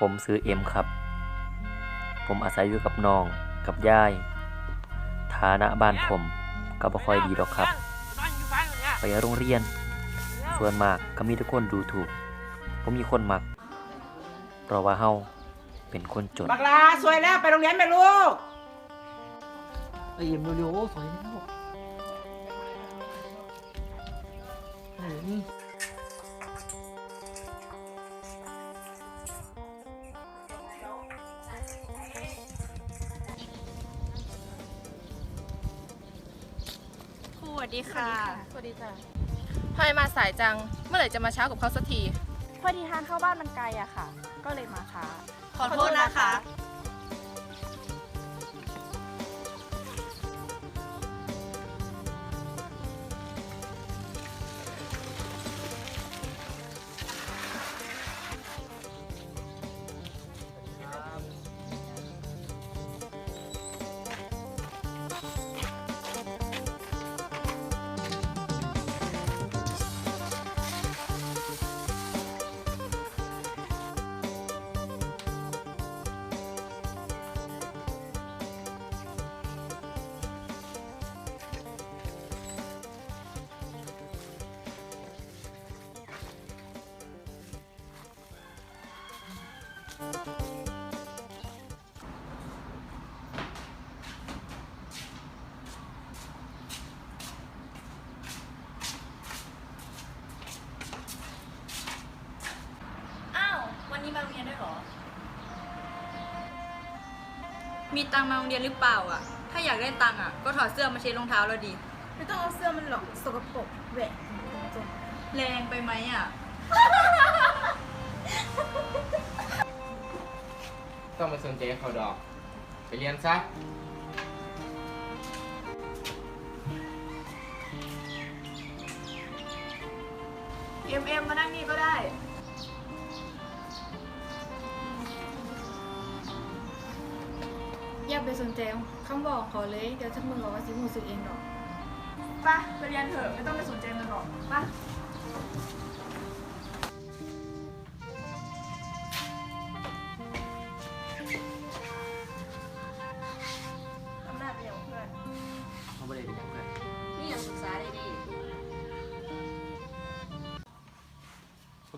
ผมซื้อเอ็มครับ ผมอาศัยอยู่กับน้องกับยาย ฐานะบ้านผมก็บ่ค่อยดีหรอกครับ ไปโรงเรียน ส่วนมากก็มีทุกคนดูถูก ผมมีคนมัก เพราะว่าเฮาเป็นคนจน บักลาสวยแล้วไปโรงเรียนไหมลูกไอเอ็มเร็วๆสวยแล้ว สวัสดีค่ะ สวัสดีจ้ะทำไมมาสายจัง เมื่อไหร่จะมาเช้ากับเขาสักที พอดีทางเข้าบ้านมันไกลอะค่ะ ก็เลยมาช้าขอโทษนะคะ อ้าว วันนี้มาโรงเรียนด้วยเหรอ มีตังค์มาโรงเรียนหรือเปล่าอะ ถ้าอยากได้ตังค์อะ ก็ถอดเสื้อมาเช็ดรองเท้าแล้วดี ไม่ต้องเอาเสื้อมันหรอกสกปรกแหวะจงแรงไปไหมอะ ต้องไปสนใจเขาดอก ไปเรียนซะ เอ็มเอ็มมานั่งนี่ก็ได้ อย่าไปสนใจคำบอกเขาเลย เดี๋ยวชักมือบอกว่าสิหูสึกเองหรอก ไปไปเรียนเถอะ ไม่ต้องไปสนใจมันหรอกไป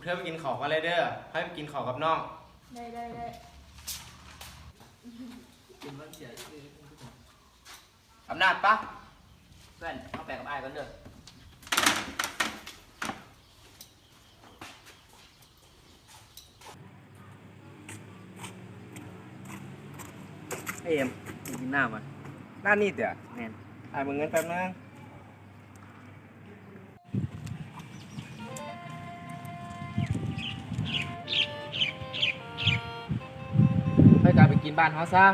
เธอไปกินข้าวกันเลยเด้อให้ไปกินข้าวกับน้อง ได้ได้ได้อำนาจปะเพื่อนเอาแปลกับไอ้ายกันเด้อไอเอ็มกินน้ำมันด้านนี้เดี๋ยวแม่นอ่านมึงเงินแป๊บนึง บ้านเขาซะ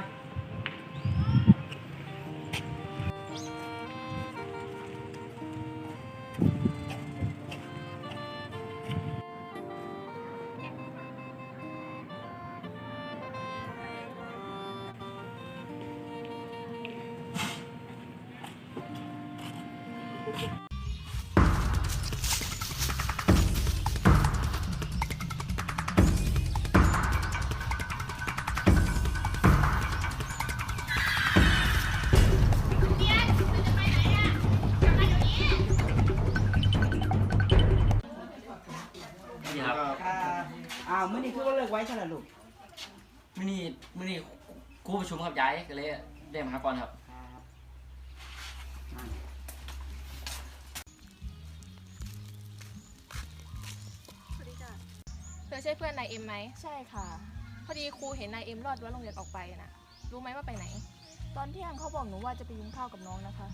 อ้าวมื่อนี้คือว่าเลิกไว้ใช่ไหมลูกมื่อนี้มื่อนี้ครูประชุมครับย้ายก็เลยได้มาหาก่อนครับเธอใช่เพื่อนนายเอ็มไหมใช่ค่ะ พอดีครูเห็นนายเอ็มรอดรั้วโรงเรียนออกไปน่ะรู้ไหมว่าไปไหน ตอนเที่ยงเขาบอกหนูว่าจะไปกินข้าวกับน้องนะคะ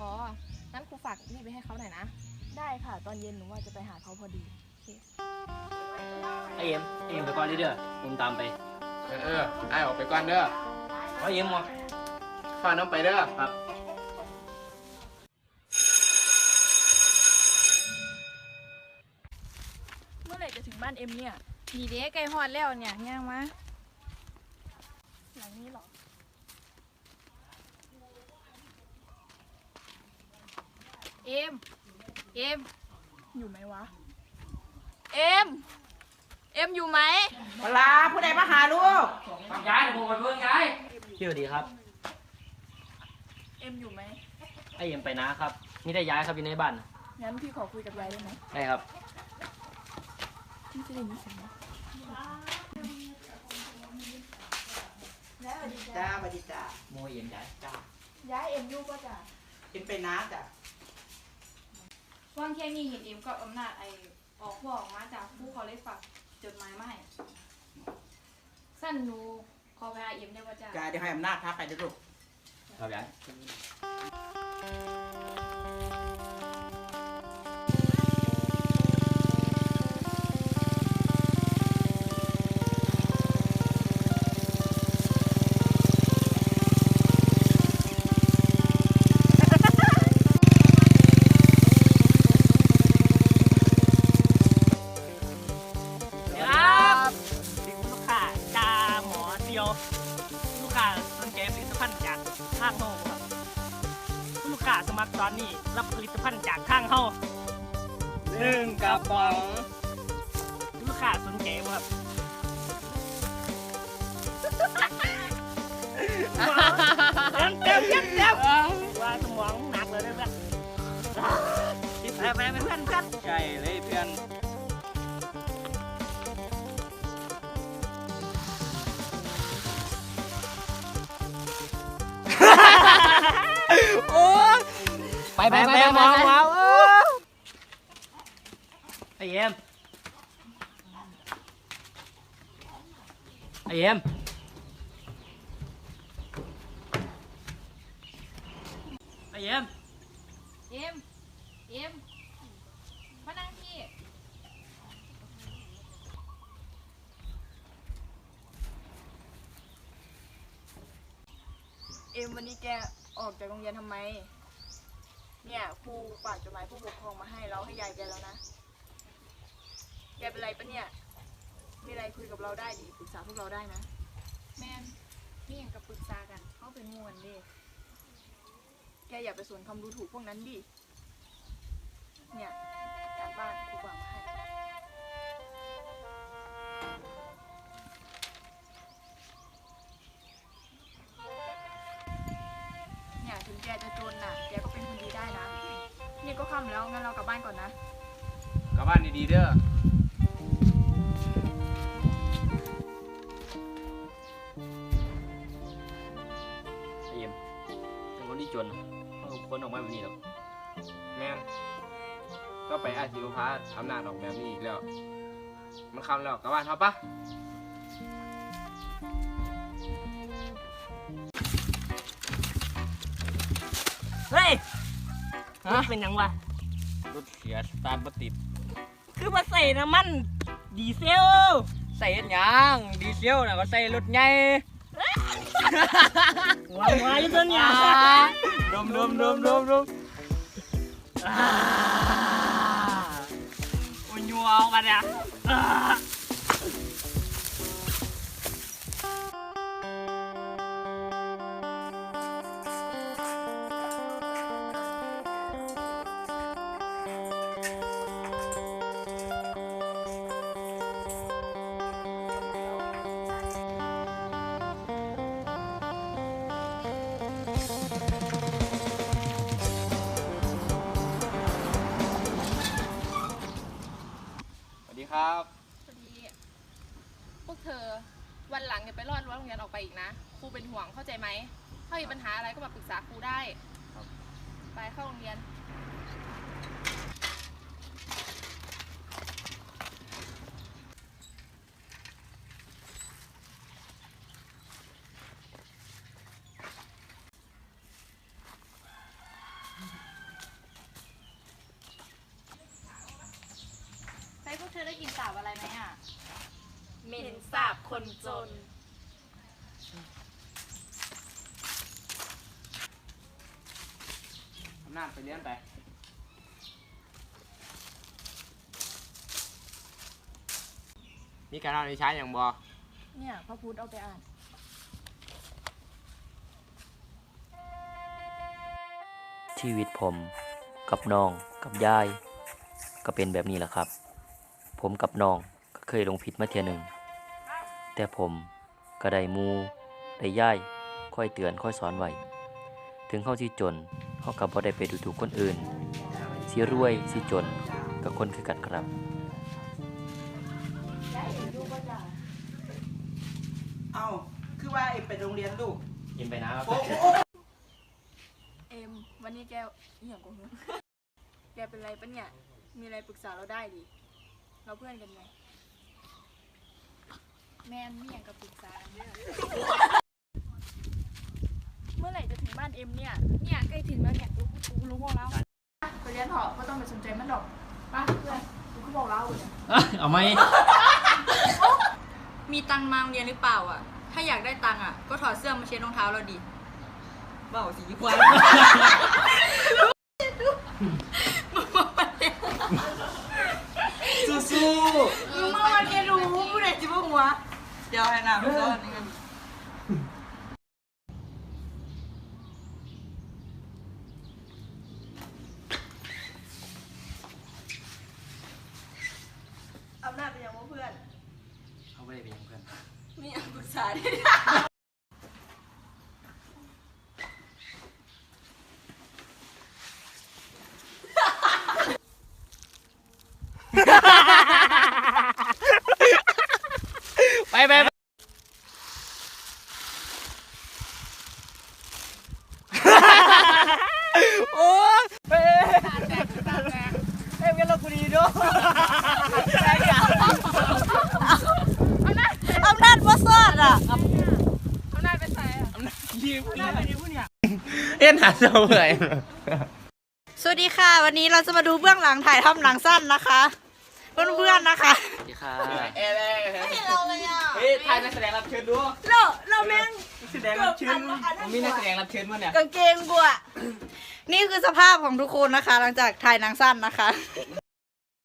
อ๋องั้นครูฝากนี่ไปให้เขาหน่อยนะ ได้ค่ะ ตอนเย็นหนูว่าจะไปหาเขาพอดีโอเค ไอเอ็มไอเอ็มไปก่อนเด้อผมตามไปเออเออไอ้ออกไปก่อนเด้อไอเอ็มวะฟ้าน้องไปเด้อ ครับ เมื่อไหร่จะถึงบ้านเอ็มเนี่ยดีเด้ไกลฮอดแล้วเนี่ยย่างมาหลังนี้เหรอ เอ็ม เอ็ม อยู่ไหมวะ เอ็ม เอ็มอยู่ไหมเวลาผู้ใดมาหาลูกครับยายเดี๋ยวผมไปเบิ่งยายพี่สวัสดีครับ เอ็มอยู่ไหมไอเอ็มไปนะครับนี่ได้ย้ายครับอยู่ในบ้าน งั้นพี่ขอคุยกับยายได้ไหมได้ครับ พี่จะได้ยินเสียงไหมจ้าสวัสดีจ้าโมเอ็มย้ายจ้าย้ายเอ็มอยู่ก็จ้ะเป็นไปน้าจ้ะว่างแค่นี้เห็นเอ็มกับอำนาจไอออกพวกออกมาจากผู้เขาเลยฝาก จดหมายมาให้สั้นหนูขอเวลาเอ็มได้ว่าจ้าจ้าเดี๋ยวให้อำนาจพาไปเด้อลูกครับยายค ภัณฑ์จากข้างเฮาครับลูกค้าสมัครตอนนี้รับผลิตภัณฑ์จากข้างเฮาหนึ่งกระป๋องลูกค้าสนใจบ่ครับเต็มเต็มเต็มเต็มว่าสมองหนักเลยเพื่อนไปไปไปเพื่อนเพื่อนใช่เลยเพื่อน ไปไปไปไปไปมองไปว้าวไอเอ็มไอเอ็มไอเอ็มเอ็มเอ็มมานั่งที่เอ็มวันนี้แกออกจากโรงเรียนทำไม เนี่ยครูฝากจดหมายผู้ปกครองมาให้เราให้ยายแกแล้วนะแกเป็นไรปะเนี่ย มีอะไรคุยกับเราได้ดิปรึกษาพวกเราได้นะ แมนนี่ยังกับปรึกษากัน เขาเป็นมวนดิแกอย่าไปสวนคำดูถูกพวกนั้นดิ เนี่ยการบ้านครูฝากมา แกจะจนน่ะ แกก็เป็นคนดีได้นะ นี่ก็ค่ำแล้ว งั้นเรากลับบ้านก่อนนะ กลับบ้านดีๆเด้อ ไอเอ็มเป็นคนที่จนเขาคนออกมาแบบนี้หรอกแม่งก็ไปอาชีวพาอำนาจออกแบบนี้อีกแล้ว มันคำแล้วกลับบ้านเขาปะ เฮ้ยรถเป็นหยังวะรถเสียสตาร์ทบ่ติด คือมาใส่น้ำมันดีเซลใส่เฮ็ดหยังดีเซลน่ะก็ใส่รถใหญ่วางไว้ตัวเนี่ยดมดมดมดมดมอ่าโอ้ยยัวเอากันเนี่ยอ่า พอดีพวกเธอวันหลังอย่าไปรอดรั้วโรงเรียนออกไปอีกนะครูเป็นห่วงเข้าใจไหม ถ้ามีปัญหาอะไรก็มาปรึกษาครูได้ไปเข้าโรงเรียน ไปพวกเธอได้กินสาบอะไรไหมอะเหม็นสาบคนจน อำนาจไปเลี้ยงไป มีการเอาในใช้อย่างบอเนี่ยพระพุทธเอาไปอ่าน ชีวิตผม กับน้อง กับยาย ก็เป็นแบบนี้แหละครับ ผมกับน้องก็เคยลงผิดมาเทียหนึ่ง แต่ผมก็ได้หมูได้ย่ายค่อยเตือนค่อยสอนไว้ถึงเขาสิจนเขากับบ่ได้ไปดูถูกคนอื่นสิรวยสิจนกับคนคือกันครับเอ้าคือว่าเอ็มไปโรงเรียนลูกยินไปนะครับโอ้โอ้เอ็มวันนี้แกอหย่างกูแกเป็นไรปะเนี่ย มีอะไรปรึกษาเราได้ดิ เราเพื่อนกันไงแม่นมีอย่างกับปรึกษากันเด้อเมื่อไหร่จะถึงบ้านเอ็มเนี่ย เนี่ยใกล้ถึงแล้วเนี่ยกูกูรู้พวกแล้วไปเรียนเถอะก็ต้องไปสนใจมันดอกไป้าเพื่อนกูก็บอกเราเนี่ยเอาไหมมีตังค์มาโรงเรียนหรือเปล่าอะ ถ้าอยากได้ตังค์อะ ก็ถอดเสื้อมาเช็ดรองเท้าเราดิเบ้าสีควันสู้ มึงมาเรียนรู้ผู้ใดจิบหัว เดี๋ยวให้น้ำก่อน อำนาจเป็นอย่างว่าเพื่อน ๆเขาไม่ได้เป็นอย่างเพื่อน มีอยากปรึกษาได้ ไปไปไปโอ้ยเฮ้ยเฮ้ยกันเรากูดีด้วย อำนาจว่าซอดอะ ยิ้ม เลยยิ้มเนี่ยเอ็นหาเจ้าเลยสวัสดีค่ะ วันนี้เราจะมาดูเบื้องหลังถ่ายทำหนังสั้นนะคะ เพื่อนๆนะคะสวัสดีค่ะเอ้ยเลยไม่เราเลยอะเฮ้ยทายนักแสดงรับเชิญดูเราเราแม่งแสดงรับเชิญผมมีนักแสดงรับเชิญมาเนี่ยกางเกงกูอะนี่คือสภาพของทุกคนนะคะ หลังจากถ่ายหนังสั้นนะคะ